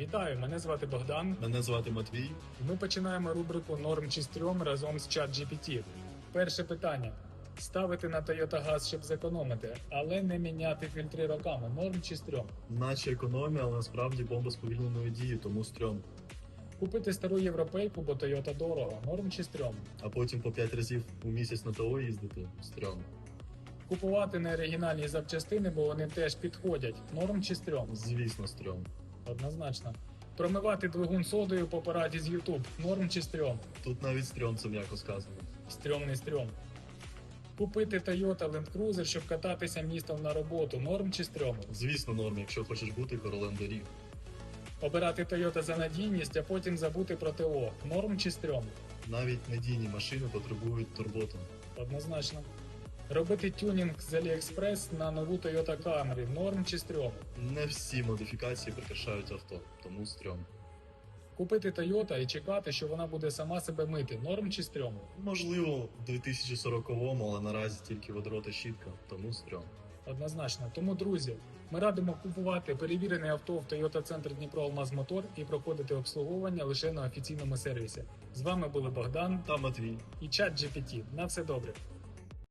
Вітаю, мене звати Богдан. Мене звати Матвій. Ми починаємо рубрику Норм чи стрьом разом з ChatGPT. Перше питання: ставити на Toyota газ, щоб зекономити, але не міняти фільтри роками. Норм чи стрьом? Наче економія, але насправді бомба сповільненої дії, тому стрьом. Купити стару європейку, бо Toyota дорого. Норм чи стрьом? А потім по 5 разів у місяць на ТО їздити стрьом. Купувати неоригінальні запчастини, бо вони теж підходять. Норм чи стрьом? Звісно, стрьом. Однозначно. Промивати двигун содою по пораді з YouTube. Норм чи стрьом? Тут навіть стрьом це м'яко сказано. Стрьомний стрьом. Купити Toyota Land Cruiser, щоб кататися містом на роботу. Норм чи стрьом? Звісно, норм, якщо хочеш бути королем доріг. Обирати Toyota за надійність, а потім забути про ТО. Норм чи стрьом? Навіть надійні машини потребують турботи. Однозначно. Робити тюнінг з AliExpress на нову Toyota Camry. Норм чи стрьом? Не всі модифікації прикрашають авто, тому стрьом. Купити Toyota і чекати, що вона буде сама себе мити. Норм чи стрьом? Можливо, в 2040-му, але наразі тільки водро та щітка, тому стрьом. Однозначно. Тому, друзі, ми радимо купувати перевірене авто в Toyota Центр Дніпро Алмаз Мотор і проходити обслуговування лише на офіційному сервісі. З вами були Богдан Та Матвій. і чат GPT. На все добре.